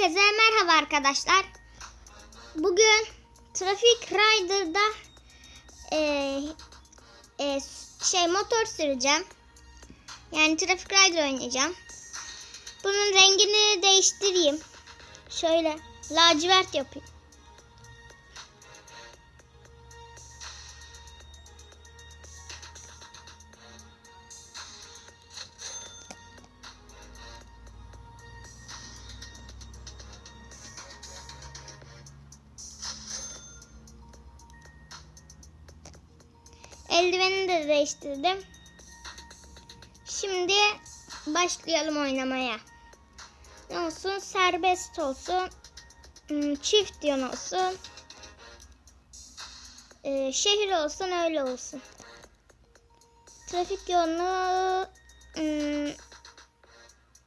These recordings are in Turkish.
Herkese merhaba arkadaşlar. Bugün Traffic Rider'da eee, eee, şey motor süreceğim. Yani Traffic Rider oynayacağım. Bunun rengini değiştireyim. Şöyle lacivert yapayım. Eldiveni de değiştirdim. Şimdi başlayalım oynamaya. Ne olsun? Serbest olsun. Hmm, Çift yön olsun. Ee, şehir olsun öyle olsun. Trafik yoğunluğu hmm,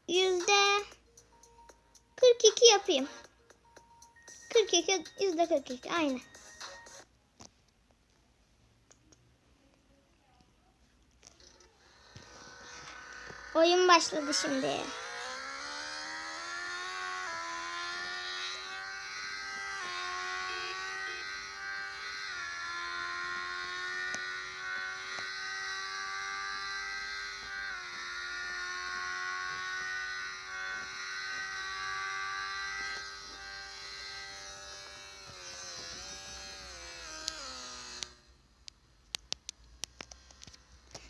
yüzde 42 yapayım. 42 yüzde 42 aynı. Oyun başladı şimdi.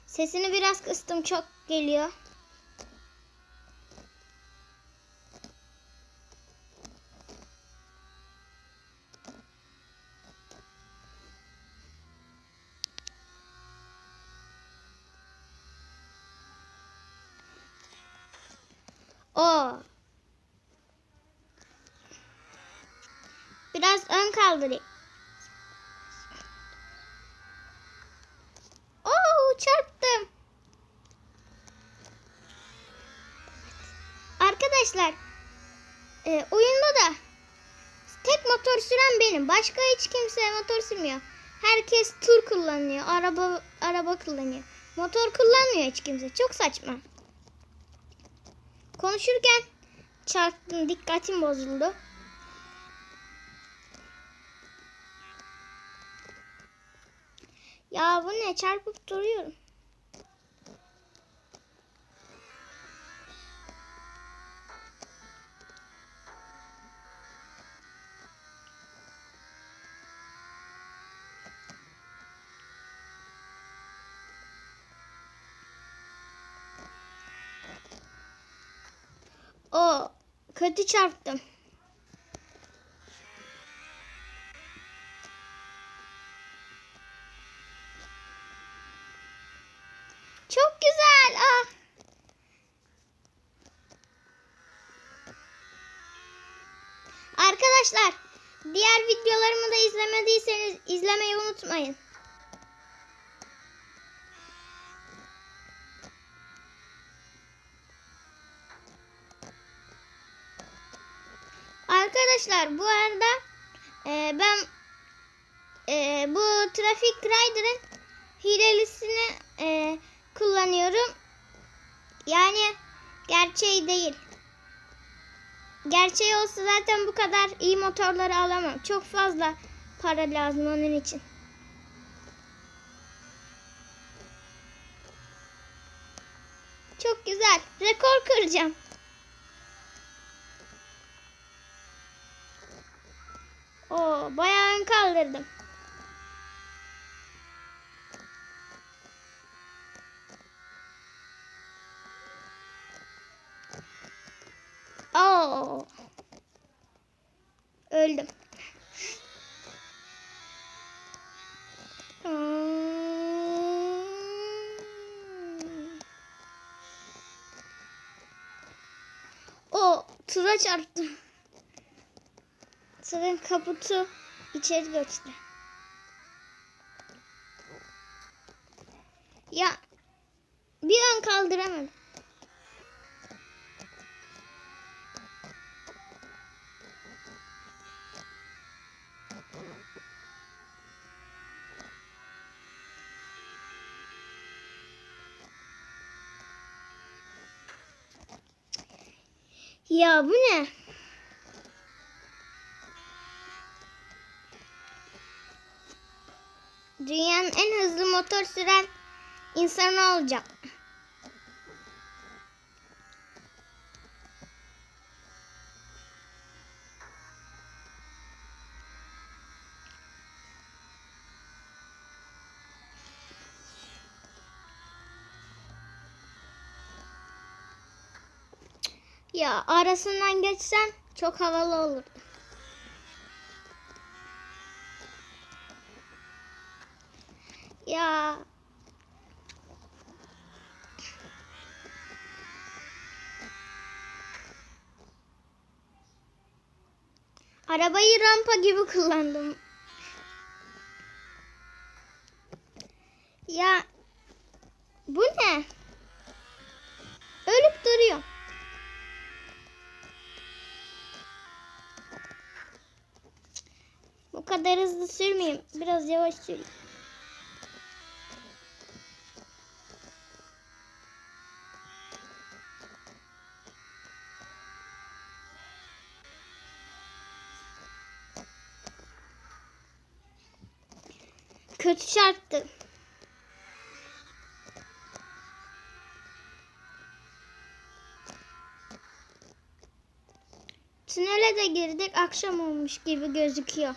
Sesini biraz kıstım çok geliyor. O. Biraz ön kaldırayım. Oo çarptım. Arkadaşlar e, oyunda da tek motor süren benim. Başka hiç kimse motor sürmüyor. Herkes tur kullanıyor. Araba araba kullanıyor. Motor kullanmıyor hiç kimse. Çok saçma. Konuşurken çarptım. Dikkatim bozuldu. Ya bu ne? Çarpıp duruyorum. O kötü çarptım. Çok güzel. Ah. Arkadaşlar, diğer videolarımı da izlemediyseniz izlemeyi unutmayın. Arkadaşlar bu arada e, ben e, bu Traffic Rider'ın hilelisini e, kullanıyorum. Yani gerçeği değil. Gerçeği olsa zaten bu kadar iyi motorları alamam. Çok fazla para lazım onun için. Çok güzel. Rekor kıracağım. Oo, bayağı ön kaldırdım. Oo. Öldüm. O tura çarptım. Tırın kaputu içeri göçtü. Ya bir an kaldıramadım. Ya bu ne? Dünyanın en hızlı motor süren insanı olacağım. Ya arasından geçsem çok havalı olurdu. Ya Arabayı rampa gibi kullandım. Ya bu ne? Ölüp duruyor. Bu kadar hızlı sürmeyeyim. Biraz yavaş süreyim. Kötü çarptı. Tünele de girdik. Akşam olmuş gibi gözüküyor.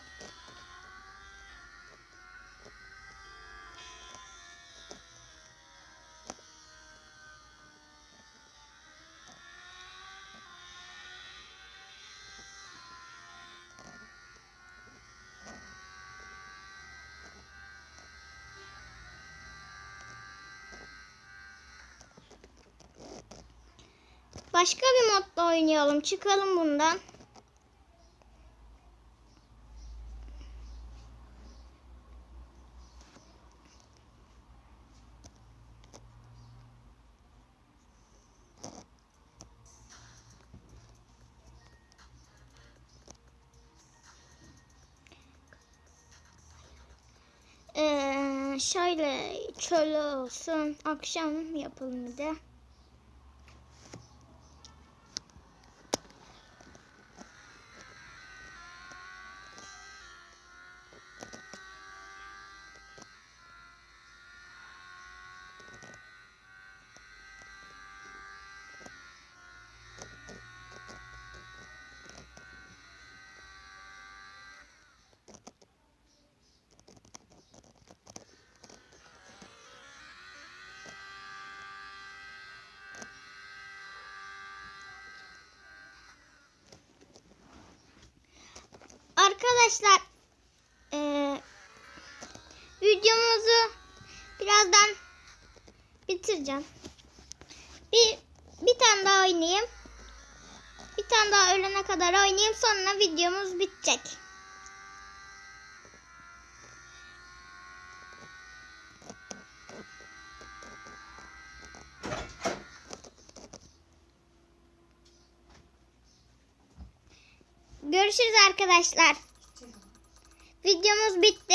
Başka bir modda oynayalım. Çıkalım bundan. Ee, şöyle çöl olsun. Akşam yapalım bir de. Arkadaşlar eee, videomuzu birazdan bitireceğim. Bir bir tane daha oynayayım. Bir tane daha ölene kadar oynayayım sonra videomuz bitecek. Görüşürüz arkadaşlar. Videomuz bitti.